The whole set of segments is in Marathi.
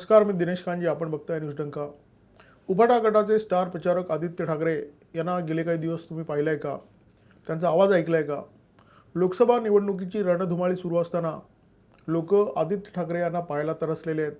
नमस्कार मी दिनेश कांजी आपण बघताय न्यूज डंका. उभाटा गटाचे स्टार प्रचारक आदित्य ठाकरे यांना गेले काही दिवस तुम्ही पाहिलाय का? त्यांचा आवाज ऐकलाय का? लोकसभा निवडणुकीची रणधुमाळी सुरू असताना लोक आदित्य ठाकरे यांना पाहायला तरसलेले आहेत.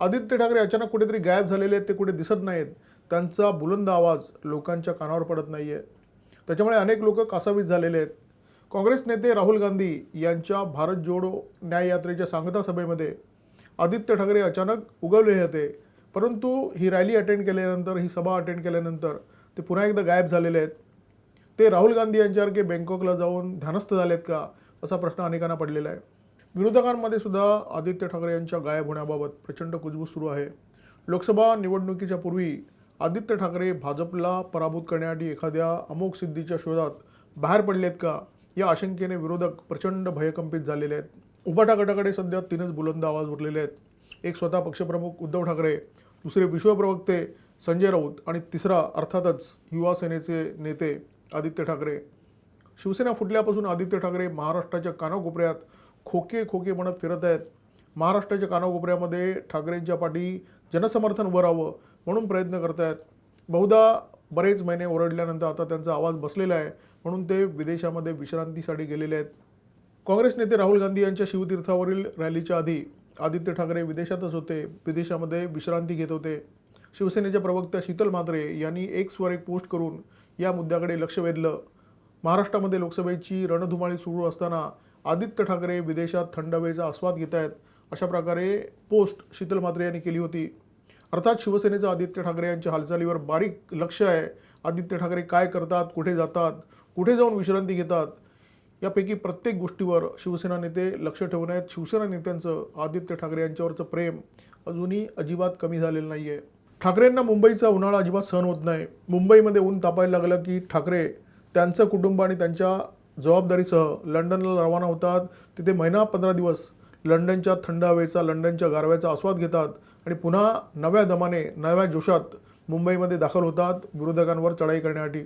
आदित्य ठाकरे अचानक कुठेतरी गायब झालेले आहेत ते कुठे दिसत नाहीत. त्यांचा बुलंद आवाज लोकांच्या कानावर पडत नाही आहे त्याच्यामुळे अनेक लोक कासावीस झालेले आहेत. काँग्रेस नेते राहुल गांधी यांच्या भारत जोडो न्याय यात्रेच्या सांगता सभेमध्ये आदित्य ठाकरे अचानक उगवले होते परंतु ही रॅली अटेंड केल्यानंतर ही सभा अटेंड केल्यानंतर ते पुन्हा एकदा गायब झालेले आहेत. ते राहुल गांधी यांच्यासारखे बँकॉकला जाऊन ध्यानस्थ झालेत का असा प्रश्न अनेकांना पडलेला आहे. विरोधकांमध्ये सुद्धा आदित्य ठाकरे यांच्या गायब होण्याबाबत प्रचंड कुजबूज सुरू आहे. लोकसभा निवडणुकीच्या पूर्वी आदित्य ठाकरे भाजपला पराभूत करण्यासाठी एखाद्या अमोघ सिद्धीच्या शोधात बाहेर पडलेत का या आशंकेने विरोधक प्रचंड भयकंपित झालेले आहेत. उभाटा गटाकडे सध्या तीनच बुलंद आवाज उरलेले आहेत. एक स्वतः पक्षप्रमुख उद्धव ठाकरे दुसरे विश्वप्रवक्ते संजय राऊत आणि तिसरा अर्थातच युवा सेनेचे नेते आदित्य ठाकरे. शिवसेना फुटल्यापासून आदित्य ठाकरे महाराष्ट्राच्या कानाकोपऱ्यात खोके खोके म्हणत फिरत आहेत. महाराष्ट्राच्या कानाकोपऱ्यामध्ये ठाकरेंच्या पाठी जनसमर्थन उभं राहावं म्हणून प्रयत्न करत आहेत बहुधा बरेच महिने ओरडल्यानंतर आता त्यांचा आवाज बसलेला आहे म्हणून ते विदेशामध्ये विश्रांतीसाठी गेलेले आहेत. काँग्रेस नेते राहुल गांधी यांच्या शिवतीर्थावरील रॅलीच्या आधी आदित्य ठाकरे विदेशातच होते. विदेशामध्ये विश्रांती घेत होते. शिवसेनेच्या प्रवक्त्या शीतल म्हात्रे यांनी एक स्वर एक पोस्ट करून या मुद्द्याकडे लक्ष वेधलं. महाराष्ट्रामध्ये लोकसभेची रणधुमाळी सुरू असताना आदित्य ठाकरे विदेशात थंड हवेचा आस्वाद घेत आहेत अशा प्रकारे पोस्ट शीतल म्हात्रे यांनी केली होती. अर्थात शिवसेनेचं आदित्य ठाकरे यांच्या हालचालीवर बारीक लक्ष आहे. आदित्य ठाकरे काय करतात कुठे जातात कुठे जाऊन विश्रांती घेतात यापैकी प्रत्येक गोष्टीवर शिवसेना नेते लक्ष ठेवून आहेत. शिवसेना नेत्यांचं आदित्य ठाकरे यांच्यावरचं प्रेम अजूनही अजिबात कमी झालेलं नाही आहे ठाकरेंना मुंबईचा उन्हाळा अजिबात सहन होत नाही. मुंबईमध्ये ऊन तापायला लागलं की ठाकरे त्यांचं कुटुंब आणि त्यांच्या जबाबदारीसह लंडनला रवाना होतात. तिथे महिना पंधरा दिवस लंडनच्या थंड हवेचा लंडनच्या गारव्याचा आस्वाद घेतात आणि पुन्हा नव्या दमाने नव्या जोशात मुंबईमध्ये दाखल होतात विरोधकांवर चढाई करण्यासाठी.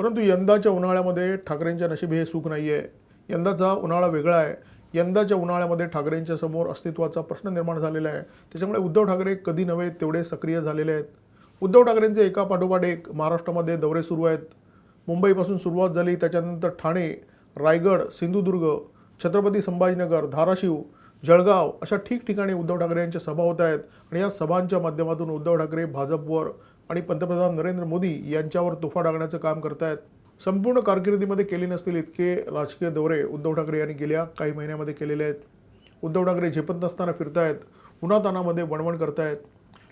परंतु यंदाच्या उन्हाळ्यामध्ये ठाकरेंच्या नशिबी हे सुख नाही आहे यंदाचा उन्हाळा वेगळा आहे. यंदाच्या उन्हाळ्यामध्ये ठाकरेंच्या समोर अस्तित्वाचा प्रश्न निर्माण झालेला आहे. त्याच्यामुळे उद्धव ठाकरे कधी नव्हे तेवढे सक्रिय झालेले आहेत. उद्धव ठाकरेंचे एका पाठोपाठ एक महाराष्ट्रामध्ये दौरे सुरू आहेत. मुंबईपासून सुरुवात झाली त्याच्यानंतर ठाणे रायगड सिंधुदुर्ग छत्रपती संभाजीनगर धाराशिव जळगाव अशा ठिकठिकाणी उद्धव ठाकरे यांच्या सभा होत आहेत. आणि या सभांच्या माध्यमातून उद्धव ठाकरे भाजपवर आणि पंतप्रधान नरेंद्र मोदी यांच्यावर तुफा डागण्याचं काम करतायत. संपूर्ण कारकिर्दीमध्ये केले नसतील इतके राजकीय दौरे उद्धव ठाकरे यांनी गेल्या काही महिन्यामध्ये केलेले आहेत. उद्धव ठाकरे झेपत नसताना फिरतायत उन्हातानामध्ये वणवण करतायत.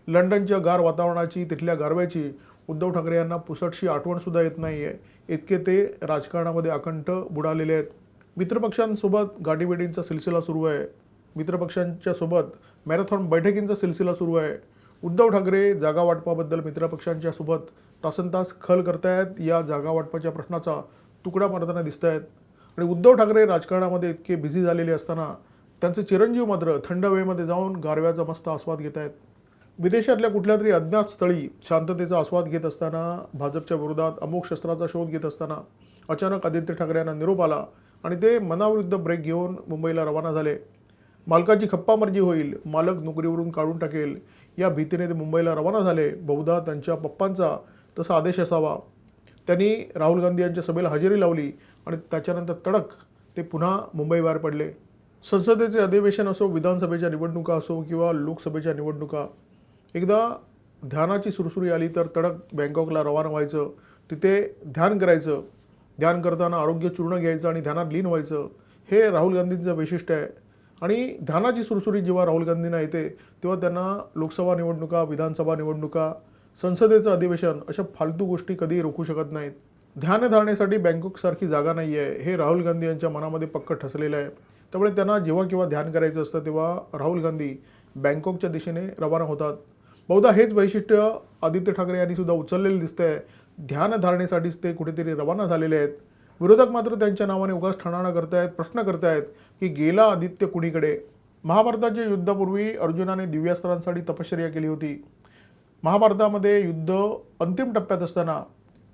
लंडनच्या गार वातावरणाची तिथल्या गारव्याची उद्धव ठाकरे यांना पुसटशी आठवणसुद्धा येत नाही आहे इतके ते राजकारणामध्ये अकंठ बुडालेले आहेत. मित्रपक्षांसोबत गाठीभेटींचा सिलसिला सुरू आहे. मित्रपक्षांच्या सोबत मॅरेथॉन बैठकींचा सिलसिला सुरू आहे. उद्धव ठाकरे जागा वाटपाबद्दल मित्रपक्षांच्या सोबत तासन तास खल करतायत. या जागा वाटपाच्या प्रश्नाचा तुकडा मारताना दिसत आहेत आणि उद्धव ठाकरे राजकारणामध्ये इतके बिझी झालेले असताना त्यांचे चिरंजीव मात्र थंड वेळेमध्ये जाऊन गारव्याचा मस्त आस्वाद घेत आहेत विदेशातल्या कुठल्या तरी अज्ञात स्थळी शांततेचा आस्वाद घेत असताना भाजपच्या विरोधात अमोघ शस्त्राचा शोध घेत असताना अचानक आदित्य ठाकरे यांना निरोप आला आणि ते मनाविरुद्ध ब्रेक घेऊन मुंबईला रवाना झाले. मालकाची खप्पामर्जी होईल मालक नोकरीवरून काढून टाकेल या भीतीने ते मुंबईला रवाना झाले. बहुधा त्यांच्या पप्पांचा तसा आदेश असावा. त्यांनी राहुल गांधी यांच्या सभेला हजेरी लावली आणि त्याच्यानंतर तडक ते पुन्हा मुंबई बाहेर पडले. संसदेचे अधिवेशन असो विधानसभेच्या निवडणुका असो किंवा लोकसभेच्या निवडणुका एकदा ध्यानाची सुरसुरी आली तर तडक बँकॉकला रवाना व्हायचं. तिथे ध्यान करायचं. ध्यान करताना आरोग्य चूर्ण घ्यायचं आणि ध्यानात लीन व्हायचं. हे राहुल गांधींचं वैशिष्ट्य आहे. आणि ध्यानाची सुरसुरी जेव्हा राहुल गांधींना येते तेव्हा त्यांना लोकसभा निवडणुका विधानसभा निवडणुका संसदेचं अधिवेशन अशा फालतू गोष्टी कधी रोखू शकत नाहीत. ध्यान धारणेसाठी बँकॉकसारखी जागा नाही आहे हे राहुल गांधी यांच्या मनामध्ये पक्क ठसलेलं आहे. त्यामुळे त्यांना जेव्हा केव्हा ध्यान करायचं असतं तेव्हा राहुल गांधी बँकॉकच्या दिशेने रवाना होतात. बहुधा हेच वैशिष्ट्य आदित्य ठाकरे यांनी सुद्धा उचललेलं दिसतंय. ध्यान धारणेसाठीच ते कुठेतरी रवाना झालेले आहेत. विरोधक मात्र त्यांच्या नावाने उगाच ठणाणा करतायत प्रश्न करतायत. की गेला आदित्य कुणीकडे? महाभारताच्या युद्धापूर्वी अर्जुनाने दिव्यास्त्रांसाठी तपश्चर्या केली होती. महाभारतामध्ये युद्ध अंतिम टप्प्यात असताना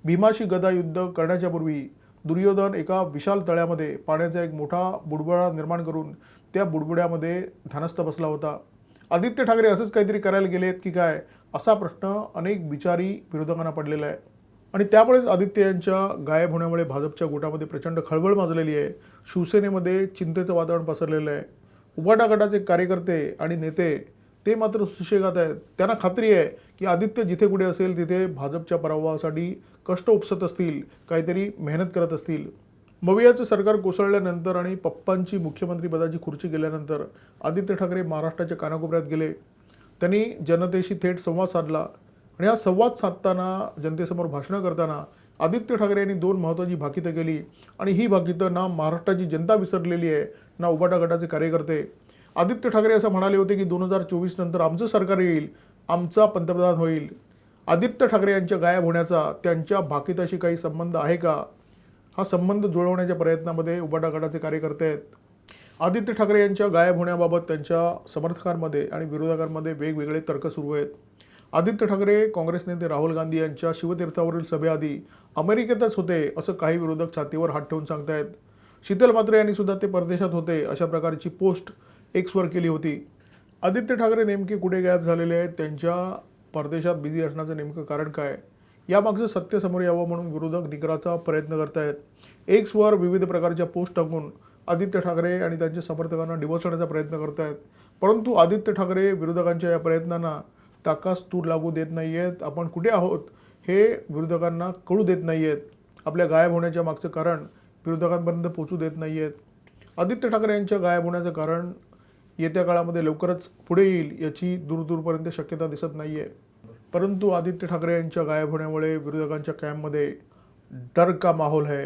भीमाशी गदा युद्ध करण्याच्या पूर्वी दुर्योधन एका विशाल तळ्यामध्ये पाण्याचा एक मोठा बुडबुडा निर्माण करून त्या बुडबुड्यामध्ये ध्यानस्थ बसला होता. आदित्य ठाकरे असंच काहीतरी करायला गेलेत की काय? असा प्रश्न अनेक विचारी विरोधकांना पडलेला आहे. आणि त्यामुळेच आदित्य यांच्या गायब होण्यामुळे भाजपच्या गोटामध्ये प्रचंड खळबळ माजलेली आहे. शिवसेनेमध्ये चिंतेचं वातावरण पसरलेलं आहे. उभाटा गटाचे कार्यकर्ते आणि नेते ते मात्र सुशेगात आहेत. त्यांना खात्री आहे की आदित्य जिथे कुठे असेल तिथे भाजपच्या पराभवासाठी कष्ट उपसत असतील काहीतरी मेहनत करत असतील. मवियाचं सरकार कोसळल्यानंतर आणि पप्पांची मुख्यमंत्रीपदाची खुर्ची गेल्यानंतर आदित्य ठाकरे महाराष्ट्राच्या कानाकोपऱ्यात गेले. त्यांनी जनतेशी थेट संवाद साधला आणि हा संवाद साधताना जनतेसमोर भाषणं करताना आदित्य ठाकरे यांनी दोन महत्त्वाची भाकितं केली. आणि ही भाकितं ना महाराष्ट्राची जनता विसरलेली आहे ना उबाटा गटाचे कार्यकर्ते. आदित्य ठाकरे असं म्हणाले होते की दोन हजार चोवीस नंतर आमचं सरकार येईल आमचा पंतप्रधान होईल. आदित्य ठाकरे यांच्या गायब होण्याचा त्यांच्या भाकिताशी काही संबंध आहे का? हा संबंध जुळवण्याच्या प्रयत्नामध्ये उबाटा गटाचे कार्यकर्ते आहेत. आदित्य ठाकरे यांच्या गायब होण्याबाबत त्यांच्या समर्थकांमध्ये आणि विरोधकांमध्ये वेगवेगळे तर्क सुरू आहेत. आदित्य ठाकरे काँग्रेस नेते राहुल गांधी यांच्या शिवतीर्थावरील सभेआधी अमेरिकेतच होते असं काही विरोधक छातीवर हात ठेवून सांगतायत. शीतल मात्रे यांनी सुद्धा ते परदेशात होते अशा प्रकारची पोस्ट एक्सवर केली होती. आदित्य ठाकरे नेमके कुठे गायब झालेले आहेत? त्यांच्या परदेशात बिझी असण्याचं नेमकं कारण काय? यामागचं सत्य समोर यावं म्हणून विरोधक निकराचा प्रयत्न करतायत. एक्सवर विविध प्रकारच्या पोस्ट टाकून आदित्य ठाकरे आणि त्यांच्या समर्थकांना डिवचण्याचा प्रयत्न करतायत. परंतु आदित्य ठाकरे विरोधकांच्या या प्रयत्नांना ताकास तूर लागू देत नाही आहेत आपण कुठे आहोत? हे विरोधकांना कळू देत नाही आहेत आपल्या गायब होण्याच्या मागचं कारण विरोधकांपर्यंत पोचू देत नाही आहेत आदित्य ठाकरे यांच्या गायब होण्याचं कारण येत्या काळामध्ये लवकरच पुढे येईल याची दूरदूरपर्यंत शक्यता दिसत नाही आहे परंतु आदित्य ठाकरे यांच्या गायब होण्यामुळे विरोधकांच्या कॅम्पमध्ये डर का माहोल है